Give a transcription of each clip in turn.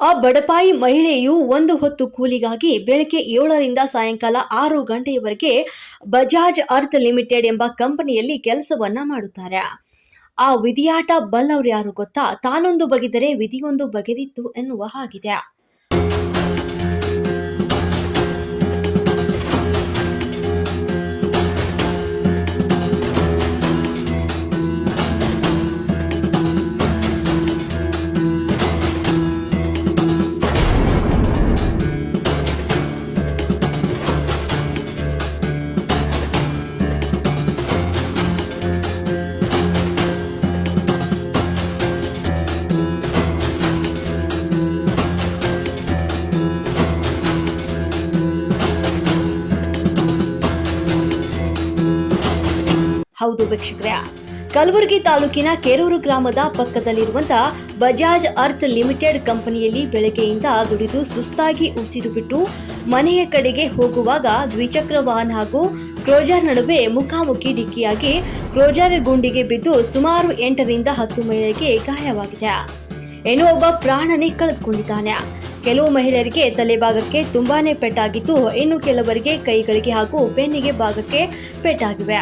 ಆ ಬಡಪಾಯಿ ಮಹಿಳೆಯು ಒಂದು ಹೊತ್ತು ಕೂಲಿಗಾಗಿ ಬೆಳಗ್ಗೆ ಏಳರಿಂದ ಸಾಯಂಕಾಲ ಆರು ಗಂಟೆಯವರೆಗೆ ಬಜಾಜ್ ಅರ್ಥ್ ಲಿಮಿಟೆಡ್ ಎಂಬ ಕಂಪನಿಯಲ್ಲಿ ಕೆಲಸವನ್ನ ಮಾಡುತ್ತಾರೆ. ಆ ವಿಧಿಯಾಟ ಬಲ್ಲವರು ಯಾರು ಗೊತ್ತಾ? ತಾನೊಂದು ಬಗೆದರೆ ವಿಧಿಯೊಂದು ಬಗೆದಿತ್ತು ಎನ್ನುವ ಹಾಗಿದೆ. ಹೌದು ವೀಕ್ಷಕರೇ. ಕಲಬುರಗಿ ತಾಲೂಕಿನ ಕೆರೂರು ಗ್ರಾಮದ ಪಕ್ಕದಲ್ಲಿರುವಂತಹ ಬಜಾಜ್ ಅರ್ಥ್ ಲಿಮಿಟೆಡ್ ಕಂಪನಿಯಲ್ಲಿ ಬೆಳಗ್ಗೆಯಿಂದ ದುಡಿದು ಸುಸ್ತಾಗಿ ಉಸಿರು ಬಿಟ್ಟು ಮನೆಯ ಕಡೆಗೆ ಹೋಗುವಾಗ ದ್ವಿಚಕ್ರ ವಾಹನ ಹಾಗೂ ಕ್ರೋಜರ್ ನಡುವೆ ಮುಖಾಮುಖಿ ಡಿಕ್ಕಿಯಾಗಿ ಕ್ರೋಜರ್ ಗುಂಡಿಗೆ ಬಿದ್ದು ಸುಮಾರು ಎಂಟರಿಂದ ಹತ್ತು ಮಹಿಳೆಗೆ ಗಾಯವಾಗಿದೆ. ಏನೋ ಒಬ್ಬ ಪ್ರಾಣನೇ ಕಳೆದುಕೊಂಡಿದ್ದಾನೆ. ಕೆಲವು ಮಹಿಳೆಯರಿಗೆ ತಲೆಭಾಗಕ್ಕೆ ತುಂಬಾನೇ ಪೆಟ್ಟಾಗಿದ್ದು ಇನ್ನು ಕೆಲವರಿಗೆ ಕೈಗಳಿಗೆ ಹಾಗೂ ಬೆನ್ನಿಗೆ ಭಾಗಕ್ಕೆ ಪೆಟ್ಟಾಗಿವೆ.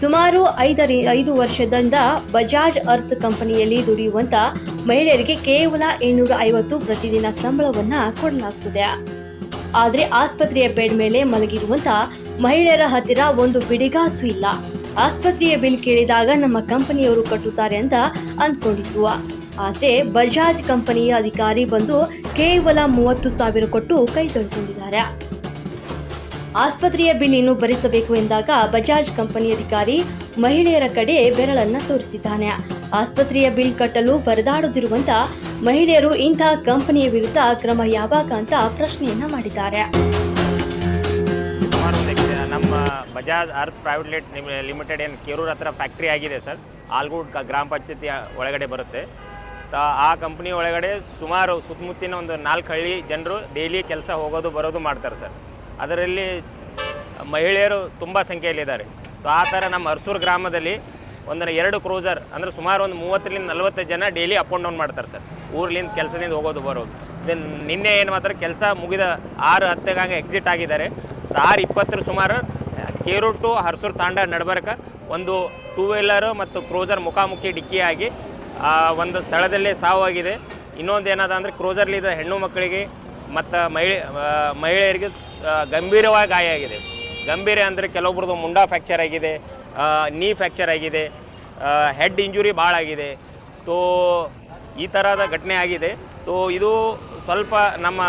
ಸುಮಾರು ಐದರಿ, ಐದು ವರ್ಷದಿಂದ ಬಜಾಜ್ ಅರ್ಥ್ ಕಂಪನಿಯಲ್ಲಿ ದುಡಿಯುವಂತ ಮಹಿಳೆಯರಿಗೆ ಕೇವಲ ಇನ್ನೂರ ಐವತ್ತು ಪ್ರತಿದಿನ ಸಂಬಳವನ್ನ ಕೊಡಲಾಗ್ತದೆ. ಆದರೆ ಆಸ್ಪತ್ರೆಯ ಬೆಡ್ ಮೇಲೆ ಮಲಗಿರುವಂತ ಮಹಿಳೆಯರ ಹತ್ತಿರ ಒಂದು ಬಿಡಿಗಾಸು ಇಲ್ಲ. ಆಸ್ಪತ್ರೆಯ ಬಿಲ್ ಕೇಳಿದಾಗ ನಮ್ಮ ಕಂಪನಿಯವರು ಕಟ್ಟುತ್ತಾರೆ ಅಂತ ಅಂದ್ಕೊಂಡಿದ್ರು. ಆದರೆ ಬಜಾಜ್ ಕಂಪನಿಯ ಅಧಿಕಾರಿ ಬಂದು ಕೇವಲ ಮೂವತ್ತು ಸಾವಿರ ಕೊಟ್ಟು ಕೈ ತೊಳ್ಕೊಂಡಿದ್ದಾರೆ. ಆಸ್ಪತ್ರೆಯ ಬಿಲ್ ಇನ್ನು ಭರಿಸಬೇಕು ಎಂದಾಗ ಬಜಾಜ್ ಕಂಪನಿ ಅಧಿಕಾರಿ ಮಹಿಳೆಯರ ಕಡೆ ಬೆರಳನ್ನ ತೋರಿಸಿದ್ದಾನೆ. ಆಸ್ಪತ್ರೆಯ ಬಿಲ್ ಕಟ್ಟಲು ಪರದಾಡುತ್ತಿರುವಂತ ಮಹಿಳೆಯರು ಇಂತಹ ಕಂಪನಿಯ ವಿರುದ್ಧ ಕ್ರಮ ಯಾವಾಗ ಅಂತ ಪ್ರಶ್ನೆಯನ್ನ ಮಾಡಿದ್ದಾರೆ. ನಮ್ಮ ಬಜಾಜ್ ಅರ್ಥ್ ಪ್ರೈವೇಟ್ ಲಿಮಿಟೆಡ್ ಏನು ಕೇರೂರ್ ಹತ್ರ ಫ್ಯಾಕ್ಟ್ರಿ ಆಗಿದೆ ಸರ್, ಆಲ್ಗೂಡ್ ಗ್ರಾಮ ಪಂಚಾಯತಿ ಒಳಗಡೆ ಬರುತ್ತೆ. ಆ ಕಂಪ್ನಿ ಒಳಗಡೆ ಸುಮಾರು ಸುತ್ತಮುತ್ತಿನ ಒಂದು ನಾಲ್ಕು ಹಳ್ಳಿ ಜನರು ಡೈಲಿ ಕೆಲಸ ಹೋಗೋದು ಬರೋದು ಮಾಡ್ತಾರೆ ಸರ್. ಅದರಲ್ಲಿ ಮಹಿಳೆಯರು ತುಂಬ ಸಂಖ್ಯೆಯಲ್ಲಿದ್ದಾರೆ. ಸೊ ಆ ಥರ ನಮ್ಮ ಅರ್ಸೂರು ಗ್ರಾಮದಲ್ಲಿ ಒಂದರ ಎರಡು ಕ್ರೂಸರ್ ಅಂದರೆ ಸುಮಾರು ಒಂದು ಮೂವತ್ತರಿಂದ ನಲವತ್ತು ಜನ ಡೈಲಿ ಅಪ್ ಆ್ಯಂಡ್ ಡೌನ್ ಮಾಡ್ತಾರೆ ಸರ್. ಊರ್ಲಿಂದ ಕೆಲಸದಿಂದ ಹೋಗೋದು ಬರೋದು. ದೆನ್ ನಿನ್ನೆ ಏನು ಮಾತ್ರ ಕೆಲಸ ಮುಗಿದ ಆರು ಹತ್ತಗಾಗ ಎಕ್ಸಿಟ್ ಆಗಿದ್ದಾರೆ. ಆರು ಇಪ್ಪತ್ತರ ಸುಮಾರು ಕೇರೂರು ಟು ಹರ್ಸೂರು ತಾಂಡ ನಡ್ಬರ್ಕ ಒಂದು ಟೂ ವೀಲರು ಮತ್ತು ಕ್ರೂಸರ್ ಮುಖಾಮುಖಿ ಡಿಕ್ಕಿಯಾಗಿ ಒಂದು ಸ್ಥಳದಲ್ಲೇ ಸಾವಾಗಿದೆ ಇನ್ನೊಂದು ಏನದ ಅಂದರೆ ಕ್ರೂಸರ್ಲಿದ್ದ ಹೆಣ್ಣು ಮಕ್ಕಳಿಗೆ ಮತ್ತು ಮಹಿಳೆ ಮಹಿಳೆಯರಿಗೆ ಗಂಭೀರವಾಗಿ ಗಾಯ ಆಗಿದೆ. ಗಂಭೀರ ಅಂದರೆ ಕೆಲವೊಬ್ರದ್ದು ಮುಂಡಾ ಫ್ಯಾಕ್ಚರ್ ಆಗಿದೆ ನೀ ಫ್ಯಾಕ್ಚರ್ ಆಗಿದೆ ಹೆಡ್ ಇಂಜುರಿ ಭಾಳ ಆಗಿದೆ. ತೋ, ಈ ಥರದ ಘಟನೆ ಆಗಿದೆ. ತೋ, ಇದು ಸ್ವಲ್ಪ ನಮ್ಮ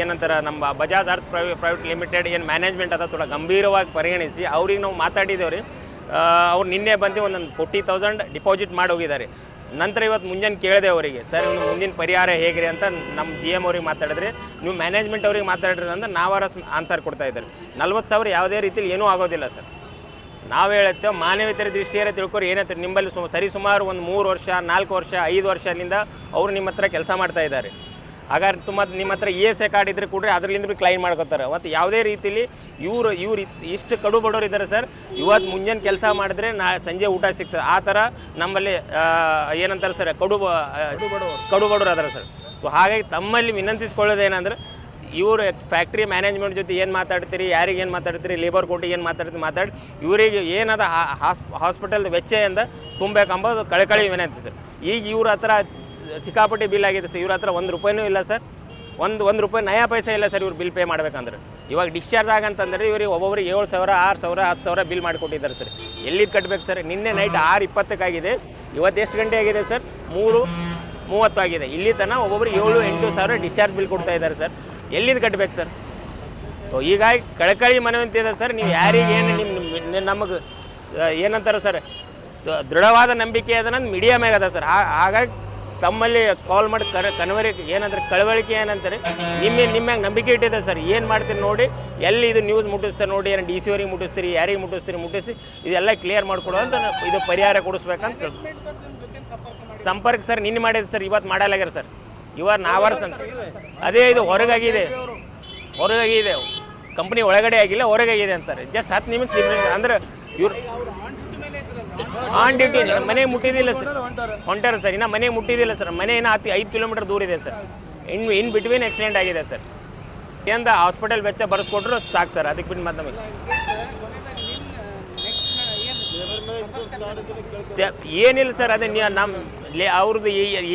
ಏನಂತಾರೆ, ನಮ್ಮ ಬಜಾಜ್ ಅರ್ತ್ ಪ್ರೈವೇ ಪ್ರೈವೇಟ್ ಲಿಮಿಟೆಡ್ ಏನು ಮ್ಯಾನೇಜ್ಮೆಂಟ್ ಅದ ಥೋಡ ಗಂಭೀರವಾಗಿ ಪರಿಗಣಿಸಿ, ಅವ್ರಿಗೆ ನಾವು ಮಾತಾಡಿದ್ದೇವೆ ರೀ ಅವ್ರು ನಿನ್ನೆ ಬಂದು ಒಂದೊಂದು ಫೋರ್ಟಿ ತೌಸಂಡ್ ಡಿಪಾಸಿಟ್ ಮಾಡಿ ಹೋಗಿದ್ದಾರೆ. ನಂತರ ಇವತ್ತು ಮುಂಜಾನೆ ಕೇಳಿದೆ ಅವರಿಗೆ, ಸರ್ ನಿಮ್ಮ ಮುಂದಿನ ಪರಿಹಾರ ಹೇಗ್ರಿ? ಅಂತ ನಮ್ಮ ಜಿ ಎಂ ಅವ್ರಿಗೆ ಮಾತಾಡಿದ್ರೆ. ನೀವು ಮ್ಯಾನೇಜ್ಮೆಂಟ್ ಅವ್ರಿಗೆ ಮಾತಾಡಿದ್ರೆ ಅಂದ್ರೆ ನಾವಾರ ಆನ್ಸರ್ ಕೊಡ್ತಾ ಇದ್ದಾರೆ ನಲ್ವತ್ತು ಸಾವಿರ ಯಾವುದೇ ರೀತಿಲಿ ಏನೂ ಆಗೋದಿಲ್ಲ, ಸರ್. ನಾವು ಹೇಳುತ್ತೇವೆ ಮಾನವೀಯತೆ ದೃಷ್ಟಿಯಲ್ಲಿ ತಿಳ್ಕೊರಿ ಏನಂತ ನಿಮ್ಮಲ್ಲಿ ಸು ಸರಿ ಸುಮಾರು ಒಂದು ಮೂರು ವರ್ಷ, ನಾಲ್ಕು ವರ್ಷ, ಐದು ವರ್ಷದಿಂದ ಅವರು ನಿಮ್ಮ ಹತ್ರ ಕೆಲಸ ಮಾಡ್ತಾ ಇದ್ದಾರೆ. ಹಾಗಾದ್ರೆ ತುಂಬ ನಿಮ್ಮ ಹತ್ರ ಇ ಎಸ್ ಎ ಕಾರ್ಡ್ ಇದ್ರೆ ಕೊಡ್ರಿ ಅದರಲ್ಲಿಂದ ಕ್ಲೈಮ್ ಮಾಡ್ಕೋತಾರೆ. ಮತ್ತು ಯಾವುದೇ ರೀತಿಲಿ ಇವರು ಇವ್ರು ಇಷ್ಟು ಕಡು ಬಡವರು ಇದ್ದಾರೆ ಸರ್ ಇವತ್ತು ಮುಂಜಾನೆ ಕೆಲಸ ಮಾಡಿದ್ರೆ ನಾ ಸಂಜೆ ಊಟ ಸಿಗ್ತದೆ. ಆ ಥರ ನಮ್ಮಲ್ಲಿ ಏನಂತಾರೆ ಸರ್ ಕಡು ಕಡು ಬಡವರು. ಅದಾರೆ ಸರ್. ಸೊ ಹಾಗಾಗಿ ತಮ್ಮಲ್ಲಿ ವಿನಂತಿಸ್ಕೊಳ್ಳೋದೇನೆಂದ್ರೆ ಇವರು ಫ್ಯಾಕ್ಟ್ರಿ ಮ್ಯಾನೇಜ್ಮೆಂಟ್ ಜೊತೆ ಏನು ಮಾತಾಡ್ತೀರಿ ಯಾರಿಗೆ ಏನು ಮಾತಾಡ್ತೀರಿ ಲೇಬರ್ ಕೋರ್ಟಿಗೆ ಏನು ಮಾತಾಡ್ತೀರಿ ಮಾತಾಡಿ ಇವರಿಗೆ ಏನದ ಹಾಸ್ಪಿಟಲ್ ಎಂದ ತುಂಬಬೇಕಂಬೋದು ಕಳಕಳಿ ವಿನಂತಿ ಸರ್. ಈಗ ಇವ್ರ ಹತ್ರ ಸಿಕ್ಕಾಪಟ್ಟೆ ಬಿಲ್ ಆಗಿದೆ ಸರ್. ಇವ್ರ ಹತ್ರ ಒಂದು ರೂಪಾಯಿನೂ ಇಲ್ಲ ಸರ್. ಒಂದು ಒಂದು ರೂಪಾಯಿ ನಯಾ ಪೈಸೆ ಇಲ್ಲ ಸರ್ ಇವ್ರು ಬಿಲ್ ಪೇ ಮಾಡ್ಬೇಕಂದ್ರೆ. ಇವಾಗ ಡಿಸ್ಚಾರ್ಜ್ ಆಗಂತಂದ್ರೆ ಇವ್ರಿಗೆ ಒಬ್ಬೊಬ್ರಿಗೆ ಏಳು ಸಾವಿರ, ಆರು ಸಾವಿರ, ಹತ್ತು ಸಾವಿರ ಬಿಲ್ ಮಾಡಿಕೊಟ್ಟಿದ್ದಾರೆ ಸರ್. ಎಲ್ಲಿದ್ದು ಕಟ್ಬೇಕು ಸರ್? ನಿನ್ನೆ ನೈಟ್ ಆರು ಇಪ್ಪತ್ತಕ್ಕಾಗಿದೆ. ಇವತ್ತು ಎಷ್ಟು ಗಂಟೆ ಆಗಿದೆ ಸರ್? ಮೂರು ಮೂವತ್ತು ಆಗಿದೆ. ಇಲ್ಲಿ ತನಕ ಒಬ್ಬೊಬ್ರಿಗೆ ಏಳು, ಎಂಟು ಸಾವಿರ ಡಿಸ್ಚಾರ್ಜ್ ಬಿಲ್ ಕೊಡ್ತಾ ಇದ್ದಾರೆ ಸರ್. ಎಲ್ಲಿಂದ ಕಟ್ಬೇಕು ಸರ್? ಸೊ ಹೀಗಾಗಿ ಕಳಕಳಿ ಮನವಂತಿ ಇದೆ ಸರ್. ನೀವು ಯಾರಿಗೆ ಏನು ನಿಮ್ಮ ನಮಗೆ ಏನಂತಾರೆ ಸರ್? ದೃಢವಾದ ನಂಬಿಕೆ ಅದ, ನಂದು ಮೀಡಿಯಾ ಮ್ಯಾಗ ಅದ ಸರ್. ಹಾಗಾಗಿ ತಮ್ಮಲ್ಲಿ ಕಾಲ್ ಮಾಡಿ ಕರ ಕನವರಿ ಏನಂದ್ರೆ ಕಳವಳಿಕೆ ಏನಂತಾರೆ ನಿಮ್ಮ ನಿಮ್ಮ್ಯಾಗ ನಂಬಿಕೆ ಇಟ್ಟಿದೆ ಸರ್ ಏನು ಮಾಡ್ತೀರಿ ನೋಡಿ ಎಲ್ಲಿ ಇದು ನ್ಯೂಸ್ ಮುಟ್ಟಿಸ್ತಾರೆ ನೋಡಿ ಏನು ಡಿ ಸಿ ಅವ್ರಿಗೆ ಮುಟ್ಟಿಸ್ತೀರಿ ಯಾರಿಗೆ ಮುಟ್ಟಿಸ್ತೀರಿ ಮುಟ್ಟಿಸಿ ಇದೆಲ್ಲ ಕ್ಲಿಯರ್ ಮಾಡಿಕೊಡು ಅಂತ ಇದು ಪರಿಹಾರ ಕೊಡಿಸ್ಬೇಕಂತ ಸಂಪರ್ಕ ಸರ್ ನಿನ್ನೆ ಮಾಡಿದೆ ಸರ್ ಇವತ್ತು ಮಾಡಲಾಗ್ಯಾರ ಸರ್. ಇವಾಗ ನಾವರ್ಸ್ ಅಂತ. ಅದೇ ಇದು ಹೊರಗಾಗಿದೆ. ಹೊರಗಾಗಿದೆ. ಕಂಪ್ನಿ ಒಳಗಡೆ ಆಗಿಲ್ಲ ಹೊರಗಾಗಿದೆ ಅಂತಾರೆ. ಜಸ್ಟ್ ಹತ್ತು ನಿಮಿಷ. ಅಂದ್ರೆ ಇವ್ರು ಆನ್ ಡ್ಯೂಟಿ ಮನೆ ಮುಟ್ಟಿದಿಲ್ಲ ಸರ್. ಹೊಂಟಾರ ಸರ್. ಇನ್ನು ಮನೆ ಮುಟ್ಟಿದಿಲ್ಲ ಸರ್. ಮನೆ ಏನ ಹತ್ತು ಐದು ಕಿಲೋಮೀಟರ್ ದೂರ ಇದೆ sir. In in between accident ಆಗಿದೆ ಸರ್. ಏಂದ ಹಾಸ್ಪಿಟಲ್ ವೆಚ್ಚ ಬರೆಸ್ಕೊಟ್ರು ಸಾಕು ಸರ್. ಅದಕ್ಕೆ ಬಿಟ್ಟು ಮತ್ತೆ ನಮಗೆ ಸ್ಟೆಪ್ ಏನಿಲ್ಲ ಸರ್. ಅದೇ ನೀ ನಮ್ಮ ಅವ್ರದ್ದು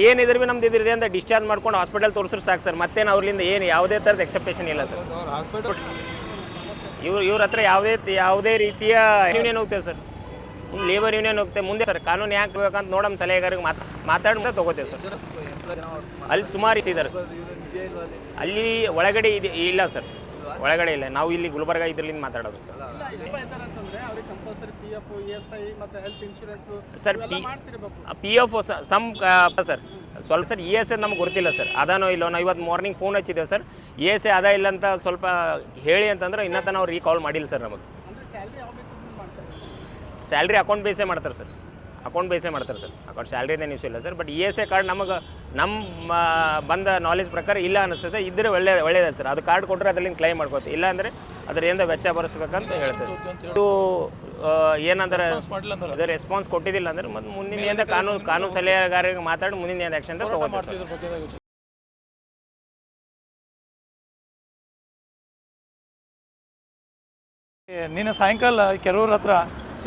ಏನಿದ್ರೆ ಭೀ ನಮ್ದು ಇದ್ರಿದೆ ಅಂತ ಡಿಸ್ಚಾರ್ಜ್ ಮಾಡ್ಕೊಂಡು ಹಾಸ್ಪಿಟಲ್ ತೋರಿಸ್ರು ಸಾಕು ಸರ್. ಮತ್ತೇನು ಅವ್ರಿಂದ ಏನು ಯಾವುದೇ ಥರದ ಎಕ್ಸೆಪ್ಟೇಷನ್ ಇಲ್ಲ ಸರ್. ಇವ್ರು ಇವ್ರ ಹತ್ರ ಯಾವುದೇ ಯಾವುದೇ ರೀತಿಯ ಏನೇನು ಹೋಗ್ತೇವೆ ಸರ್. ಲೇಬರ್ ಯೂನಿಯನ್ ಹೋಗ್ತೇವೆ ಮುಂದೆ ಸರ್ ಕಾನೂನು ಯಾಕೆ ಬೇಕಂತ ನೋಡಮ್ ಸಲಹೆಗಾರಿಗೆ ಮಾತು ಮಾತಾಡ್ತಾ ತಗೋತೇವೆ ಸರ್. ಅಲ್ಲಿ ಸುಮಾರು ಇದ್ದಾರೆ ಅಲ್ಲಿ ಒಳಗಡೆ ಇದೆ ಇಲ್ಲ ಸರ್. ಒಳಗಡೆ ಇಲ್ಲ. ನಾವು ಇಲ್ಲಿ ಗುಲ್ಬರ್ಗ ಇದ್ರಲ್ಲಿಂದ ಮಾತಾಡೋದು sir. P F insurance sir P ಮಾಡಿಸಿರ್ಬೇಕು. Some sir ಸ್ವಲ್ಪ ಸರ್ ಇ ಎಸ್ ಎ ನಮ್ಗೆ ಗೊತ್ತಿಲ್ಲ ಸರ್. ಅದಾನೋ ಇಲ್ಲೋ ನಾವು ಇವತ್ತು ಮಾರ್ನಿಂಗ್ ಫೋನ್ ಹಚ್ಚಿದ್ದೇವೆ ಸರ್. ಇ ಎಸ್ ಎ ಅದ ಇಲ್ಲ ಅಂತ ಸ್ವಲ್ಪ ಹೇಳಿ ಅಂತಂದ್ರೆ ಇನ್ನತನ ನಾವು ಅವ್ರು ರೀಕಾಲ್ ಮಾಡಿಲ್ಲ ಸರ್ ನಮಗೆ. ಸ್ಯಾಲ್ರಿ ಅಕೌಂಟ್ ಬೇಸೇ ಮಾಡ್ತಾರೆ ಸರ್. ಅಕೌಂಟ್ ಬೇಸೇ ಮಾಡ್ತಾರೆ ಸರ್. ಅಕೌಂಟ್ ಸ್ಯಾಲ್ರಿದೇನು ಇಶ್ಯೂ ಇಲ್ಲ sir. But E S I card ನಮಗೆ ನಮ್ಮ ಬಂದ ನಾಲೆಜ್ ಪ್ರಕಾರ ಇಲ್ಲ ಅನಿಸ್ತದೆ ಇದ್ರೆ ಒಳ್ಳೆ ಒಳ್ಳೇದೇ ಸರ್. ಅದು ಕಾರ್ಡ್ ಕೊಟ್ಟರೆ ಅದರಿಂದ ಕ್ಲೈಮ್ ಮಾಡ್ಕೋತೀವಿ. ಇಲ್ಲ ಅಂದರೆ ಅದರಿಂದ ವೆಚ್ಚ ಭರಿಸ್ಬೇಕಂತ ಹೇಳ್ತೇವೆ ಇದು ಏನಂದ್ರೆ ಇದು ರೆಸ್ಪಾನ್ಸ್ ಕೊಟ್ಟಿದ್ದಿಲ್ಲ ಅಂದ್ರೆ ಮತ್ತೆ ಮುಂದಿನ ಕಾನೂನು ಕಾನೂನು ಸಲಹೆಗಾರರಿಗೆ ಮಾತಾಡಿ ಮುಂದಿನ ಏನು ಆ್ಯಕ್ಷನ್ ತಗೋತಾರೆ ನಿನ್ನೆ ಸಾಯಂಕಾಲ ಕೆಲವ್ರ ಹತ್ರ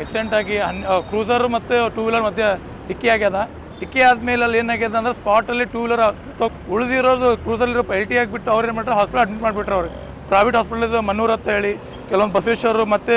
ಆಕ್ಸಿಡೆಂಟ್ ಆಗಿ ಹನ್ ಕ್ರೂಸರ್ ಮತ್ತು ಟೂ ವೀಲರ್ ಮಧ್ಯೆ ಡಿಕ್ಕಿ ಆಗ್ಯದ. ಡಿಕ್ಕಿ ಆದಮೇಲೆ ಅಲ್ಲಿ ಏನಾಗ್ಯದ ಅಂದ್ರೆ ಸ್ಪಾಟಲ್ಲಿ ಟೂ ವೀಲರ್ ಉಳಿದಿರೋದು ಕ್ರೂಸಲ್ಲಿರೋ ಎಲ್ ಟಿ ಆಗಿಬಿಟ್ಟು ಅವ್ರು ಏನು ಮಾಡ್ತಾರೆ? ಹಾಸ್ಪಿಟಲ್ ಅಡ್ಮಿಟ್ ಮಾಡಿಬಿಟ್ರೆ ಅವ್ರಿಗೆ ಪ್ರೈವೇಟ್ ಹಾಸ್ಪಿಟಲ್ ಮನ್ನೂರು ಅಂತ ಹೇಳಿ, ಕೆಲವೊಂದು ಬಸವೇಶ್ವರ ಮತ್ತು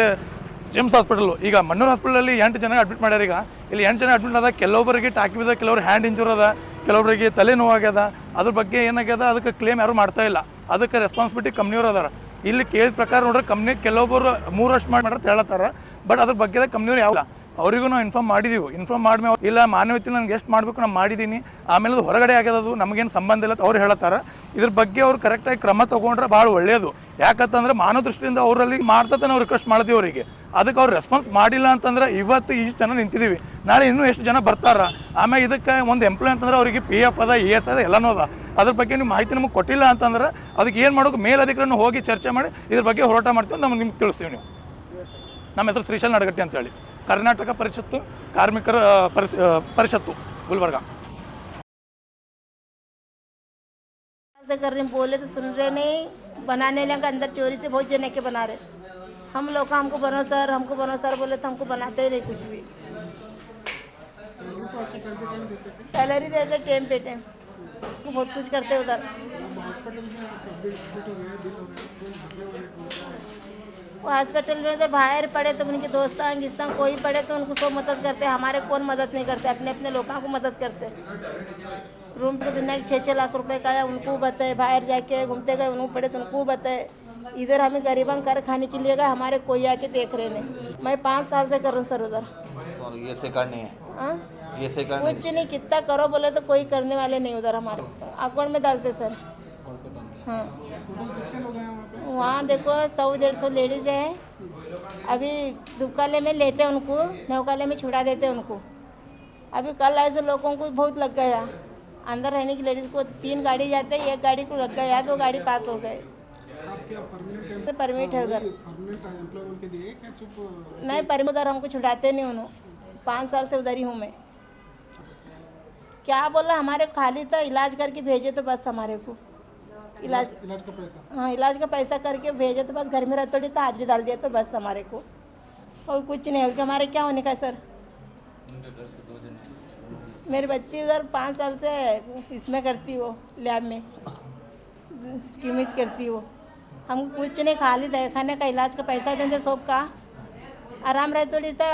ಜಿಮ್ಸ್ ಹಾಸ್ಪಿಟಲು ಈಗ ಮನ್ನೂರು ಹಾಸ್ಪಿಟಲಲ್ಲಿ ಎಂಟು ಜನ ಅಡ್ಮಿಟ್ ಮಾಡ್ಯಾರ ಈಗ. ಇಲ್ಲಿ ಎಂಟು ಜನ ಅಡ್ಮಿಟ್ ಅದ ಕೆಲವೊಬ್ಬರಿಗೆ ಟಾಕಿ ಬಿದ್ದ ಕೆಲವರು ಹ್ಯಾಂಡ್ ಇಂಜೂರ್ ಅದ ಕೆಲವೊಬ್ಬರಿಗೆ ತಲೆ ಆಗ್ಯದ ಅದ್ರ ಬಗ್ಗೆ ಏನಾಗ್ಯದ? ಅದಕ್ಕೆ ಕ್ಲೇಮ್ ಯಾರು ಮಾಡ್ತಾ ಇಲ್ಲ. ಅದಕ್ಕೆ ರೆಸ್ಪಾನ್ಸಿಬಿಲಿಟಿ ಕಂಪ್ನಿಯವ್ರು ಅದಾರ. ಇಲ್ಲಿ ಕೇಳಿದ ಪ್ರಕಾರ ನೋಡ್ರೆ ಕಂಪ್ನಿ ಕೆಲವೊಬ್ಬರು ಮೂರು ವರ್ಷ ಮಾಡಿ ಮಾಡ್ರೆ ಹೇಳತ್ತಾರ. ಬಟ್ ಅದ್ರ ಬಗ್ಗೆ ಕಂಪ್ನಿಯವ್ರು ಯಾವ ಅವರಿಗೂ ನಾವು ಇನ್ಫಾರ್ಮ್ ಮಾಡಿದೀವಿ. ಇನ್ಫಾರ್ಮ್ ಮಾಡಿದ್ಮೇಲೆ ಇಲ್ಲ ಮಾನವೀಯತೆ ನನಗೆ ಎಷ್ಟು ಮಾಡಬೇಕು ನಾನು ಮಾಡಿದ್ದೀನಿ ಆಮೇಲೆ ಅದು ಹೊರಗಡೆ ಆಗ್ಯದದು ನಮಗೇನು ಸಂಬಂಧ ಇಲ್ಲ ಅವ್ರು ಹೇಳತ್ತಾರ. ಇದ್ರ ಬಗ್ಗೆ ಅವ್ರು ಕರೆಕ್ಟಾಗಿ ಕ್ರಮ ತೊಗೊಂಡ್ರೆ ಭಾಳ ಒಳ್ಳೆಯದು ಯಾಕಂತಂದ್ರೆ ಮಾನವ ದೃಷ್ಟಿಯಿಂದ ಅವರಲ್ಲಿ ಮಾಡ್ತಾ ನಾವು ರಿಕ್ವೆಸ್ಟ್ ಮಾಡ್ತೀವಿ ಅವರಿಗೆ. ಅದಕ್ಕೆ ಅವ್ರು ರೆಸ್ಪಾನ್ಸ್ ಮಾಡಿಲ್ಲ ಅಂತಂದ್ರೆ ಇವತ್ತು ಇಷ್ಟು ಜನ ನಿಂತಿದ್ದೀವಿ ನಾಳೆ ಇನ್ನೂ ಎಷ್ಟು ಜನ ಬರ್ತಾರ? ಆಮೇಲೆ ಇದಕ್ಕೆ ಒಂದು ಎಂಪ್ಲಾಯ್ ಅಂತಂದ್ರೆ ಅವರಿಗೆ ಪಿ ಎಫ್ ಅದ ಇ ಎಸ್ ಅದ, ಎಲ್ಲನೂ ಅದ. ಅದ್ರ ಬಗ್ಗೆ ನೀವು ಮಾಹಿತಿ ನಮಗೆ ಕೊಟ್ಟಿಲ್ಲ ಅಂತಂದ್ರೆ ಅದಕ್ಕೆ ಏನು ಮಾಡೋಕೆ ಮೇಲಧಿಕಾರಿನ ಹೋಗಿ ಚರ್ಚೆ ಮಾಡಿ ಇದ್ರ ಬಗ್ಗೆ ಹೋರಾಟ ಮಾಡ್ತೀವಿ ಅಂತ ನಮ್ಗೆ ನಿಮ್ಗೆ ತಿಳಿಸ್ತೀವಿ ನೀವು ನಮ್ಮ ಹೆಸರು ಶ್ರೀಶೈಲ್ ನಡಗಟ್ಟಿ ಅಂತೇಳಿ ಕರ್ನಾಟಕ ಪರಿಷತ್ತು ಕಾರ್ಮಿಕರ ಪರಿಸ್ ಆ, ಪರಿಷತ್ತು ಗುಲ್ಬರ್ಗ से कर रहे हैं, बोले तो सुन रहे नहीं बनाने लगा अंदर चोरी से बहुत जने के बना रहे हम लोग का हमको बनो सर हमको बनो सर बोले तो हमको बनाते ही नहीं कुछ भी सैलरी तो अच्छा टाइम पे टाइम देते हैं सैलरी देते टाइम पे टाइम बहुत कुछ करते उधर। वो हॉस्पिटल में तो बाहर पड़े तो उनके दोस्तान गिस्तान कोई पड़े तो उनको सब मदद करते हमारे कौन मदद नहीं करते अपने अपने लोगों को मदद करते। रूम पे दिन छः छः लाख रुपए का है उनको बताए बाहर जाके घूमते गए उनको पड़े तो उनको बताए। इधर हमें गरीबा कर खाने के लिए गए हमारे कोई आके देख रहे नहीं। मैं पाँच साल से कर रहा हूँ सर उधर। और ये से करनी है। हाँ? ये से करनी कुछ नहीं कितना करो बोले तो कोई करने वाले नहीं उधर हमारे। अकाउंट में डालते सर। हाँ। कितने लोग वहाँ देखो सौ डेढ़ सौ लेडीज़ है। अभी दुकाले में लेते हैं उनको नौकाले में छुड़ा देते हैं उनको। अभी कल ऐसे लोगों को बहुत लग गया। अंदर रहने की लेडीज़ को तीन गाड़ी जाते हैं एक गाड़ी को लग गया दो गाड़ी पास हो गए। आप क्या परमानेंट तो परमिट है उधर। नहीं परमिट उधर हमको छुड़ाते नहीं उन्होंने पाँच साल से उधर ही हूँ मैं। क्या बोला? हमारे खाली था इलाज करके भेजे तो बस हमारे को। इलाज इलाज का पैसा। हाँ इलाज का पैसा करके भेजे तो बस घर में रहते तो हाजिरी डाल दिया तो बस हमारे को। और कुछ नहीं होगा हमारे क्या होने का सर? मेरी बच्ची उधर पाँच साल से इसमें करती हो लैब में। क्यूमिस करती हो हम कुछ नहीं खाली खाने का इलाज का पैसा देंगे सब का आराम रहे थोड़ी तो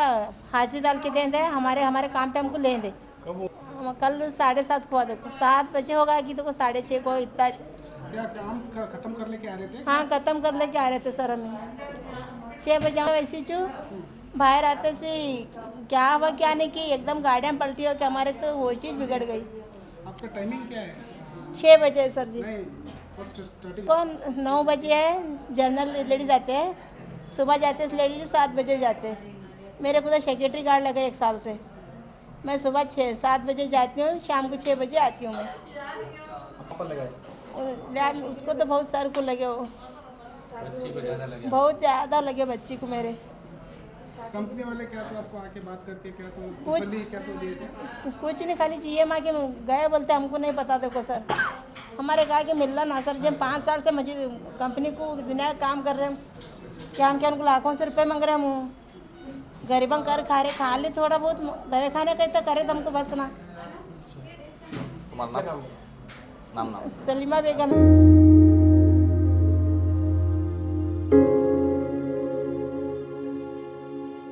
हाजिरी डाल के देंगे हमारे हमारे काम पे हमको ले दे हम कल साढ़े सात को आ देखो। सात बजे होगा कि तो साढ़े छः को इतना क्या काम खत्म कर लेके आ रहे थे? हाँ खत्म कर लेके आ रहे थे सर हमें। छः बजे हम वैसे चू। बाहर आते से क्या हुआ क्या नहीं की एकदम गाड़ियाँ पलटी हो कि हमारे तो वो चीज़ बिगड़ गई। आपका टाइमिंग क्या है? छः बजे सर जी। फ़र्स्ट कौन? नौ बजे है जनरल लेडीज़ आते हैं। सुबह जाते हैं लेडीज़ सात बजे जाते हैं। मेरे को तो सेक्रेटरी गार्ड लगा एक साल से। मैं सुबह छः सात बजे जाती हूँ शाम को छः बजे आती हूँ मैं। उसको तो बहुत सर को लगे वो बहुत ज़्यादा लगे बच्ची को मेरे। कंपनी वाले क्या तो आपको आके बात करके क्या तो कुछ- क्या तो दिए थे कुछ नहीं खाली चाहिए माँ के गए बोलते हमको नहीं पता देखो सर। हमारे कहा कि मिलना ना सर जब पाँच साल से मुझे कंपनी को का काम कर रहे हैं। क्या हम क्या उनको लाखों से रुपये मांग रहे हैं हम? गरीबों कर खा रहे खा ले थोड़ा बहुत दवा खाने का तो करे तो हमको बस ना। तुम्हारा नाम? नाम नाम। सलीमा बेगम।